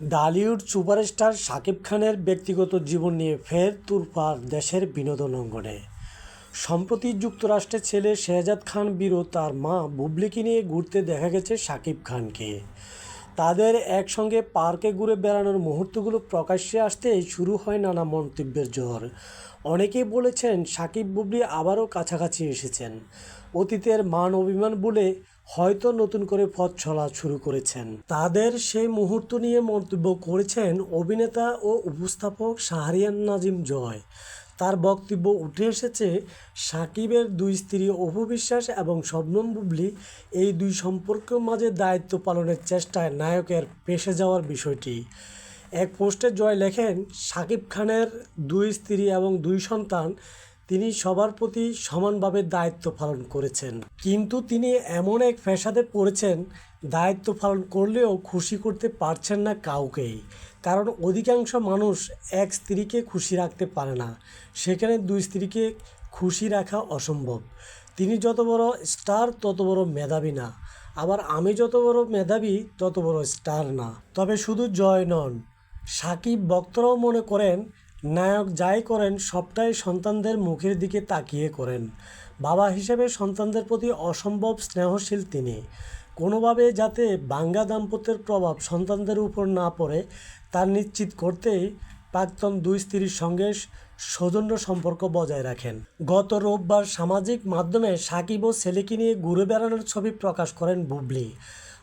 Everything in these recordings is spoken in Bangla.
ডালিউড সুপারস্টার শাকিব খানের ব্যক্তিগত জীবন নিয়ে ফের তুরপার দেশের বিনোদন অঙ্গনে। সম্প্রতি যুক্তরাষ্ট্রের ছেলে শেহজাদ খান বীরও তার মা বুবলিকে নিয়ে ঘুরতে দেখা গেছে শাকিব খানকে। তাদের একসঙ্গে পার্কে ঘুরে বেড়ানোর মুহূর্তগুলো প্রকাশ্যে আসতে শুরু হয় নানা মন্তব্যের ঝড় অনেকেই বলেছেন সাকিব বুবলি আবারও কাছাকাছি এসেছেন। অতীতের মান অভিমান বলে হয়তো নতুন করে পথ চলা শুরু করেছেন। তাদের সেই মুহূর্ত নিয়ে মন্তব্য করেছেন অভিনেতা ও উপস্থাপক শাহরিয়ান নাজিম জয়। তার বক্তব্য উঠে এসেছে, সাকিবের দুই স্ত্রী অপু বিশ্বাস এবং শবনম বুবলি এই দুই সম্পর্কের মাঝে দায়িত্ব পালনের চেষ্টায় নায়কের পেশে যাওয়ার বিষয়টি। এক পোস্টে জয় লেখেন, সাকিব খানের দুই স্ত্রী এবং দুই সন্তান তিনি সবার প্রতি সমানভাবে দায়িত্ব পালন করেছেন। কিন্তু তিনি এমন এক ফ্যাসাদে পড়েছেন, দায়িত্ব পালন করলেও খুশি করতে পারছেন না কাউকেই। কারণ অধিকাংশ মানুষ এক স্ত্রীকে খুশি রাখতে পারে না, সেখানে দুই স্ত্রীকে খুশি রাখা অসম্ভব। তিনি যত বড় স্টার, তত বড় মেধাবী না। আবার আমি যত বড় মেধাবী, তত বড় স্টার না। তবে শুধু জয় নন, সাকিব বক্তরাও মনে করেন নায়ক যাই করেন, সবটাই সন্তানদের মুখের দিকে তাকিয়ে করেন। বাবা হিসেবে সন্তানদের প্রতি অসম্ভব স্নেহশীল তিনি। কোনোভাবে যাতে বাঙ্গা দাম্পত্যের প্রভাব সন্তানদের উপর না পড়ে, তা নিশ্চিত করতেই প্রাক্তন দুই স্ত্রীর সঙ্গে সৌজন্য সম্পর্ক বজায় রাখেন। গত রোববার সামাজিক মাধ্যমে সাকিব ও ছেলেকে নিয়ে ঘুরে বেড়ানোর ছবি প্রকাশ করেন বুবলি।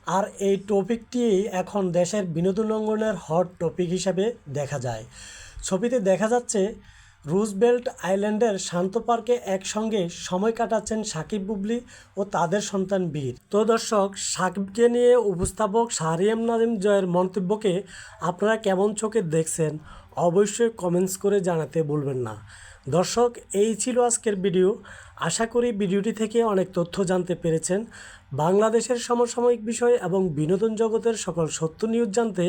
আর এই টপিকটি এখন দেশের বিনোদন অঙ্গনের হট টপিক হিসেবে দেখা যায়। ছবিতে দেখা যাচ্ছে রুজবেল্ট আইল্যান্ডের শান্ত পার্কে একসঙ্গে সময় কাটাচ্ছেন সাকিব বুবলি ও তাদের সন্তান বীর। তো দর্শক, সাকিবকে নিয়ে উপস্থাপক সারিয়াম নাজিম জয়ের মন্তব্যকে আপনারা কেমন চোখে দেখছেন, অবশ্যই কমেন্টস করে জানাতে বলবেন না। দর্শক, এই ছিল আজকের ভিডিও। আশা করি ভিডিওটি থেকে অনেক তথ্য জানতে পেরেছেন। বাংলাদেশের সমসাময়িক বিষয় এবং বিনোদন জগতের সকল সত্য নিউজ জানতে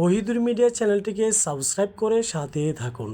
ওহিদুর মিডিয়া চ্যানেলটিকে সাবস্ক্রাইব করে সাথে থাকুন।